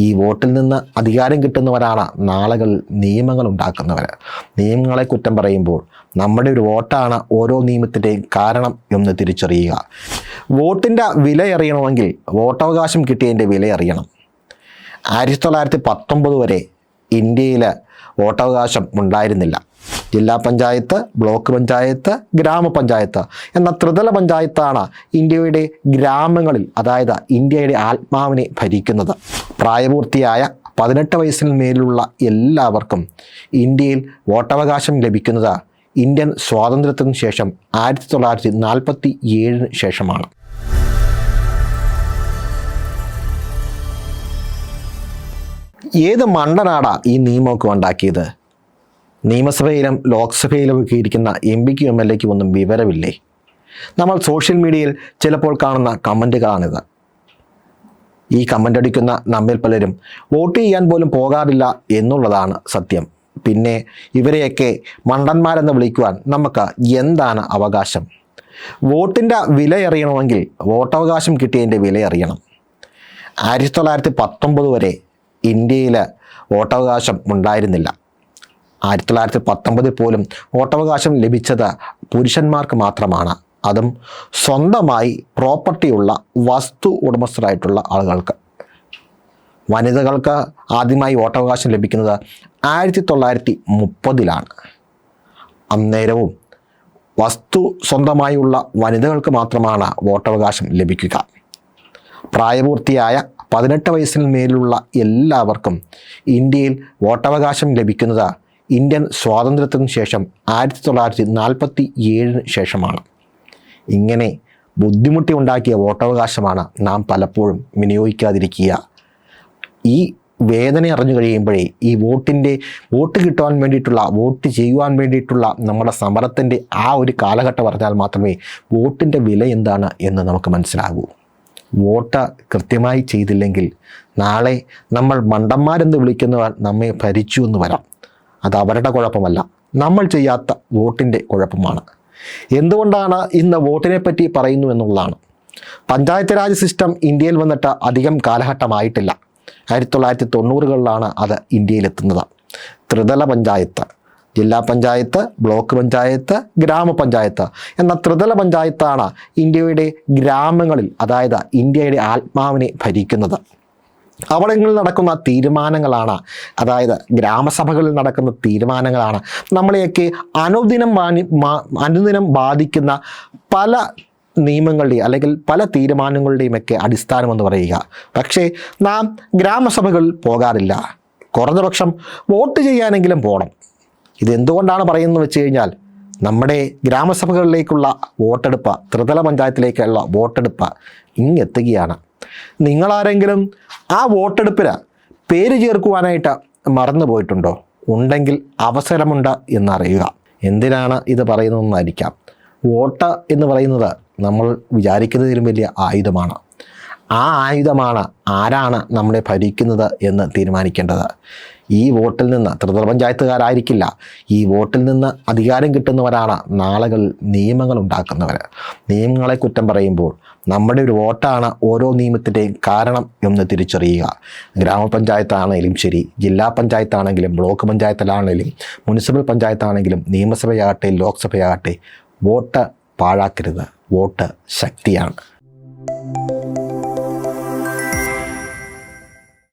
ഈ വോട്ടിൽ നിന്ന് അധികാരം കിട്ടുന്നവരാണ് നാളുകൾ നിയമങ്ങൾ ഉണ്ടാക്കുന്നവർ നിയമങ്ങളെ കുറ്റം പറയുമ്പോൾ നമ്മുടെ ഒരു വോട്ടാണ് ഓരോ നിയമത്തിന്റെയും കാരണം എന്ന് തിരിച്ചറിയുക. വോട്ടിന്റെ വില അറിയണമെങ്കിൽ വോട്ടവകാശം കിട്ടിയതിന്റെ വില അറിയണം. ആയിരത്തി തൊള്ളായിരത്തി പത്തൊമ്പത് വരെ ഇന്ത്യയിൽ വോട്ടവകാശം ഉണ്ടായിരുന്നില്ല. ജില്ലാ പഞ്ചായത്ത് ബ്ലോക്ക് പഞ്ചായത്ത് ഗ്രാമപഞ്ചായത്ത് എന്ന ത്രിതല പഞ്ചായത്താണ് ഇന്ത്യയുടെ ഗ്രാമങ്ങളിൽ അതായത് ഇന്ത്യയുടെ ആത്മാവിനെ ഭരിക്കുന്നത്. പ്രായപൂർത്തിയായ പതിനെട്ട് വയസ്സിന് മേലുള്ള എല്ലാവർക്കും ഇന്ത്യയിൽ വോട്ടവകാശം ലഭിക്കുന്നത് ഇന്ത്യൻ സ്വാതന്ത്ര്യത്തിന് ശേഷം ആയിരത്തി തൊള്ളായിരത്തി നാൽപ്പത്തി ഏഴിന് ശേഷമാണ്. ഏത് മണ്ടനാടാ ഈ നിയമമൊക്കെ ഉണ്ടാക്കിയത്? നിയമസഭയിലും ലോക്സഭയിലും ഒക്കെ ഇരിക്കുന്ന എം പിക്കും എം എൽ എക്കും ഒന്നും വിവരമില്ലേ? നമ്മൾ സോഷ്യൽ മീഡിയയിൽ ചിലപ്പോൾ കാണുന്ന കമന്റുകളാണിത് ഈ കമന്റ് അടിക്കുന്ന നമ്മിൽ പലരും വോട്ട് ചെയ്യാൻ പോലും പോകാറില്ല എന്നുള്ളതാണ് സത്യം. പിന്നെ ഇവരെയൊക്കെ മണ്ടന്മാരെന്ന് വിളിക്കുവാൻ നമുക്ക് എന്താണ് അവകാശം? വോട്ടിന്റെ വില അറിയണമെങ്കിൽ വോട്ടവകാശം കിട്ടിയതിന്റെ വില അറിയണം. ആയിരത്തി തൊള്ളായിരത്തി പത്തൊമ്പത് വരെ ഇന്ത്യയിൽ വോട്ടവകാശം ഉണ്ടായിരുന്നില്ല. ആയിരത്തി തൊള്ളായിരത്തി പത്തൊമ്പതിൽ പോലും വോട്ടവകാശം ലഭിച്ചത് പുരുഷന്മാർക്ക് മാത്രമാണ്. അതും സ്വന്തമായി പ്രോപ്പർട്ടിയുള്ള വസ്തു ഉടമസ്ഥരായിട്ടുള്ള ആളുകൾക്ക്. വനിതകൾക്ക് ആദ്യമായി വോട്ടവകാശം ലഭിക്കുന്നത് ആയിരത്തി തൊള്ളായിരത്തി മുപ്പതിലാണ് അന്നേരവും വസ്തു സ്വന്തമായുള്ള വനിതകൾക്ക് മാത്രമാണ് വോട്ടവകാശം ലഭിക്കുക. പ്രായപൂർത്തിയായ പതിനെട്ട് വയസ്സിന് മേലുള്ള എല്ലാവർക്കും ഇന്ത്യയിൽ വോട്ടവകാശം ലഭിക്കുന്നത് ഇന്ത്യൻ സ്വാതന്ത്ര്യത്തിന് ശേഷം ആയിരത്തി തൊള്ളായിരത്തി നാൽപ്പത്തി ഏഴിന് ശേഷമാണ്. ഇങ്ങനെ ബുദ്ധിമുട്ടി ഉണ്ടാക്കിയ വോട്ടവകാശമാണ് നാം പലപ്പോഴും വിനിയോഗിക്കാതിരിക്കുക. ഈ വേദന അറിഞ്ഞു കഴിയുമ്പോഴേ ഈ വോട്ടിന്റെ വോട്ട് കിട്ടുവാൻ വേണ്ടിയിട്ടുള്ള വോട്ട് ചെയ്യുവാൻ വേണ്ടിയിട്ടുള്ള നമ്മുടെ സമരത്തിന്റെ ആ ഒരു കാലഘട്ടം പറഞ്ഞാൽ മാത്രമേ വോട്ടിന്റെ വില എന്താണ് എന്ന് നമുക്ക് മനസ്സിലാകൂ. വോട്ട് കൃത്യമായി ചെയ്തില്ലെങ്കിൽ നാളെ നമ്മൾ മണ്ടന്മാരെന്ന് വിളിക്കുന്നവർ നമ്മെ ഭരിച്ചു എന്ന് വരാം. അത് അവരുടെ കുഴപ്പമല്ല. നമ്മൾ ചെയ്യാത്ത വോട്ടിന്റെ കുഴപ്പമാണ്. എന്തുകൊണ്ടാണ് ഇന്ന് വോട്ടിനെ പറ്റി പറയുന്നു എന്നുള്ളതാണ്. പഞ്ചായത്ത് രാജ് സിസ്റ്റം ഇന്ത്യയിൽ വന്നിട്ട് അധികം കാലഘട്ടമായിട്ടില്ല. ആയിരത്തി തൊള്ളായിരത്തി തൊണ്ണൂറുകളിലാണ് അത് ഇന്ത്യയിലെത്തുന്നത്. ത്രിതല പഞ്ചായത്ത് ജില്ലാ പഞ്ചായത്ത് ബ്ലോക്ക് പഞ്ചായത്ത് ഗ്രാമപഞ്ചായത്ത് എന്ന ത്രിതല പഞ്ചായത്താണ് ഇന്ത്യയുടെ ഗ്രാമങ്ങളിൽ അതായത് ഇന്ത്യയുടെ ആത്മാവിനെ ഭരിക്കുന്നത്. അവിടങ്ങളിൽ നടക്കുന്ന തീരുമാനങ്ങളാണ്. അതായത് ഗ്രാമസഭകളിൽ നടക്കുന്ന തീരുമാനങ്ങളാണ്. നമ്മളെയൊക്കെ അനുദിനം വാനി അനുദിനം ബാധിക്കുന്ന പല നിയമങ്ങളുടെയും അല്ലെങ്കിൽ പല തീരുമാനങ്ങളുടെയും ഒക്കെ അടിസ്ഥാനമെന്ന് പറയുക. പക്ഷേ നാം ഗ്രാമസഭകളിൽ പോകാറില്ല. കുറഞ്ഞപക്ഷം വോട്ട് ചെയ്യാനെങ്കിലും പോകണം ഇതെന്തുകൊണ്ടാണ് പറയുന്നത് വെച്ച് കഴിഞ്ഞാൽ നമ്മുടെ ഗ്രാമസഭകളിലേക്കുള്ള വോട്ടെടുപ്പ് ത്രിതല പഞ്ചായത്തിലേക്കുള്ള വോട്ടെടുപ്പ് ഇങ്ങെത്തുകയാണ്. നിങ്ങളാരെങ്കിലും ആ വോട്ടെടുപ്പിന് പേര് ചേർക്കുവാനായിട്ട് മറന്നു പോയിട്ടുണ്ടോ? ഉണ്ടെങ്കിൽ അവസരമുണ്ട് എന്നറിയുക. എന്തിനാണ് ഇത് പറയുന്നതെന്നായിരിക്കാം വോട്ട് എന്ന് പറയുന്നത് നമ്മൾ വിചാരിക്കുന്നതിലും വലിയ ആയുധമാണ്. ആ ആയുധമാണ് ആരാണ് നമ്മളെ ഭരിക്കുന്നത് എന്ന് തീരുമാനിക്കേണ്ടത്? ഈ വോട്ടിൽ നിന്ന് ത്രിതല പഞ്ചായത്തുകാരായിരിക്കില്ല. ഈ വോട്ടിൽ നിന്ന് അധികാരം കിട്ടുന്നവരാണ് നാളുകൾ നിയമങ്ങൾ ഉണ്ടാക്കുന്നവർ നിയമങ്ങളെ കുറ്റം പറയുമ്പോൾ നമ്മുടെ ഒരു വോട്ടാണ് ഓരോ നിയമത്തിന്റെയും കാരണം എന്ന് തിരിച്ചറിയുക. ഗ്രാമപഞ്ചായത്താണെങ്കിലും ശരി ജില്ലാ പഞ്ചായത്താണെങ്കിലും ബ്ലോക്ക് പഞ്ചായത്തിലാണെങ്കിലും മുനിസിപ്പൽ പഞ്ചായത്താണെങ്കിലും നിയമസഭയാകട്ടെ ലോക്സഭയാകട്ടെ വോട്ട് പാഴാക്കരുത്. വോട്ട് ശക്തിയാണ്.